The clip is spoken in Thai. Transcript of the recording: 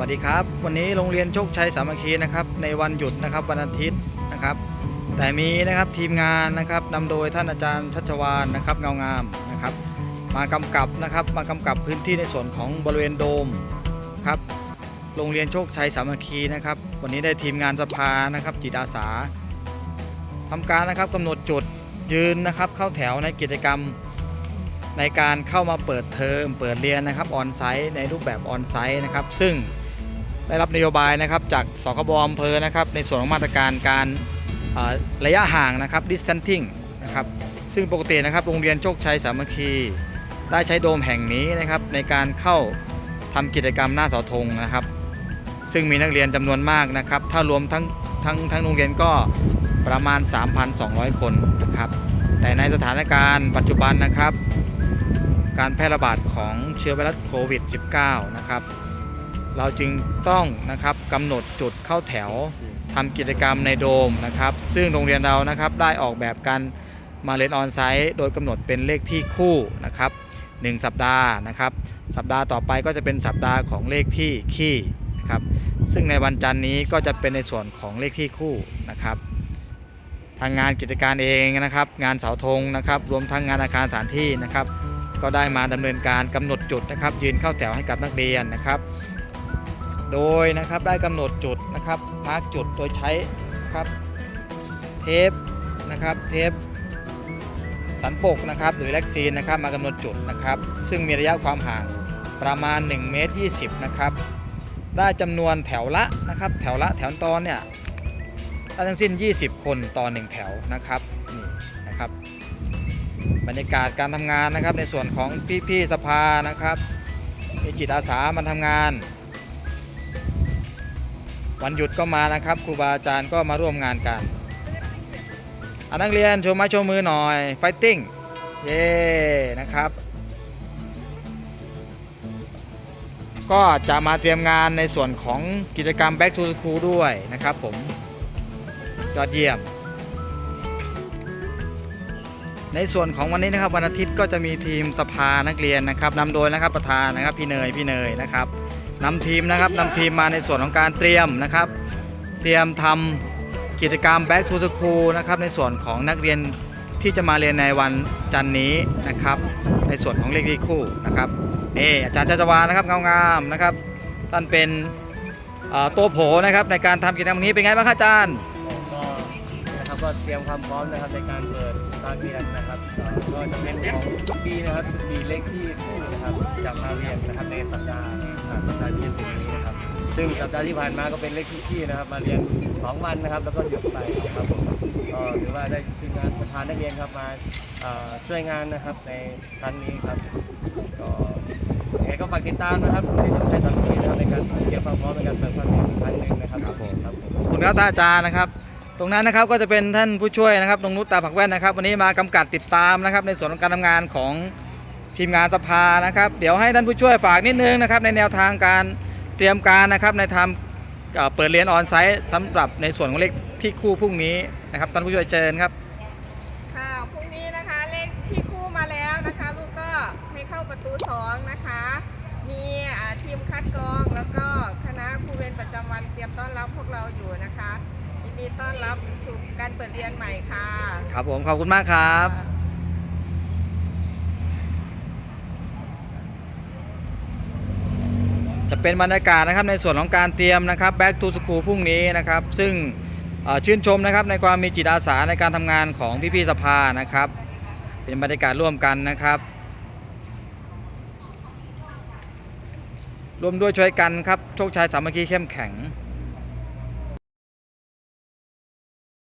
วัสดีครับ วันนี้โรงเรียนโชคชัยสามัคคีนะครับในวันหยุดนะครับวันอาทิตย์นะครับ แต่มีนะครับทีมงานนะครับนำโดยท่านอาจารย์ชัชวานนะครับเงางามนะครับ มากำกับนะครับมากำกับพื้นที่ในส่วนของบริเวณโดมครับโรงเรียนโชคชัยสามัคคีนะครับ วันนี้ได้ทีมงานสภานะครับจิตอาสาทำการนะครับกำหนดจุดยืนนะครับ เข้าแถวในกิจกรรมในการเข้ามาเปิดเทอมเปิดเรียนนะครับออนไซต์ในรูปแบบออนไซต์นะครับ ซึ่ง ได้รับนโยบายนะครับจากสคบอำเภอนะครับในส่วนของมาตรการการระยะห่างนะครับ distancing นะครับซึ่งปกตินะครับโรงเรียนโชคชัยสามัคคี ได้ใช้โดมแห่งนี้นะครับในการเข้าทำกิจกรรมหน้าเสาธงนะครับ ซึ่งมีนักเรียนจำนวนมากนะครับ ถ้ารวมทั้งทั้งทั้งโรงเรียนก็ประมาณ 3,200 คนนะครับแต่ในสถานการณ์ปัจจุบันนะครับ การแพร่ระบาดของเชื้อไวรัสโควิด -19 นะครับ เราจึงต้องนะครับกำหนดจุดเข้าแถวทำกิจกรรมในโดมนะครับ ซึ่งโรงเรียนเรานะครับได้ออกแบบการมาเรียนออนไซต์โดยกำหนดเป็นเลขที่คู่นะครับ1สัปดาห์นะครับ สัปดาห์ต่อไปก็จะเป็นสัปดาห์ของเลขที่คี่นะครับ ซึ่งในวันจันทร์นี้ก็จะเป็นในส่วนของเลขที่คู่นะครับ ทางงานกิจการเองนะครับ งานเสาธงนะครับ รวมทั้งงานอาคารสถานที่นะครับ ก็ได้มาดำเนินการกำหนดจุดนะครับ ยืนเข้าแถวให้กับนักเรียนนะครับ โดยนะครับได้กำหนดจุดนะครับมาร์กจุดโดยใช้นะครับเทปนะครับเทปสันปกนะครับหรือแล็กซีนนะครับมากำหนดจุดนะครับ ซึ่งมีระยะความห่างประมาณ1เมตร20นะครับได้จำนวนแถวละนะครับแถวละแถวตอนเนี่ยได้ทั้งสิ้น 20 คนต่อ 1 แถวนะครับนี่นะครับ บรรยากาศการทำงานนะครับในส่วนของพี่ๆสภานะครับมีจิตอาสามาทำงาน วันหยุดก็มานะครับครูบาอาจารย์ก็มาร่วมงานกันอะนักเรียนโชว์ไม้โชว์มือหน่อยไฟติ้งเย้นะครับ ก็จะมาเตรียมงานในส่วนของกิจกรรม Back to School ด้วยนะครับผม ยอดเยี่ยม ในส่วนของวันนี้นะครับวันอาทิตย์ก็จะมีทีมสภานักเรียนนะครับนำโดยนะครับประธานนะครับพี่เนยพี่เนยนะครับ นำทีมนะครับนำทีมมาในส่วนของการเตรียมนะครับ เตรียมทำกิจกรรม Back to School นะครับในส่วนของนักเรียนที่จะมาเรียนในวันจันนี้นะครับ ในส่วนของเลขที่คู่นะครับนี่อาจารย์จัจวานะครับงางามนะครับท่านเป็นตัวโผนะครับในการทำกิจกรรมนี้เป็นไงบ้างครับอาจารย์ก็นะครับก็เตรียมความพร้อมนะครับในการเปิดภาคเรียนนะครับก็จะเป็นของชุดปีนะครับชุดปีเลขที่คู่นะครับจะมาเรียนนะครับในสัปดาห์าสัปดาห์ที่จะถึงนี้นะครับ ซึ่งสัปดาห์ที่ผ่านมาก็เป็นเลขที่ที่นะครับ มาเรียน 2 วันนะครับ แล้วก็หยุดไปครับผมก็ถือว่าได้ทีมงานประธานนักเรียนครับมาช่วยงานนะครับในครั้งนี้ครับก็ยังไงก็ฝากติดตามนะครับในต้องใช้สังคีนะครับในการเตรียมความพร้อมในการเปิดภาคเรียนอีกครั้งหนึ่งนะครับครับผมครับคุณครับท่านอาจารย์นะครับตรงนั้นนะครับก็จะเป็นท่านผู้ช่วยนะครับตรงนุชตาผักแว่นนะครับ วันนี้มากำกับติดตามนะครับในส่วนของการทำงานของ ทีมงานสภานะครับ เดี๋ยวให้ท่านผู้ช่วยฝากนิดนึงนะครับ ในแนวทางการเตรียมการนะครับในทำเอ่อเปิดเรียนออนไซต์สำหรับในส่วนของเลขที่คู่พรุ่งนี้นะครับท่านผู้ช่วยเชิญครับค่ะพรุ่งนี้นะคะเลขที่คู่มาแล้วนะคะ ลูกก็ให้เข้าประตูสองนะคะ มีอ่าทีมคัดกรองแล้วก็คณะครูเวรประจำวันเตรียมต้อนรับพวกเราอยู่นะคะยินดีต้อนรับสู่การเปิดเรียนใหม่ค่ะ ครับผมขอบคุณมากครับ จะเป็นบรรยากาศนะครับในส่วนของการเตรียมนะครับ Back to School พรุ่งนี้นะครับ ซึ่งชื่นชมนะครับในความมีจิตอาสาในการทำงานของพี่ๆสภานะครับ เป็นบรรยากาศร่วมกันนะครับร่วมด้วยช่วยกันครับโชคชัยสามัคคีเข้มแข็ง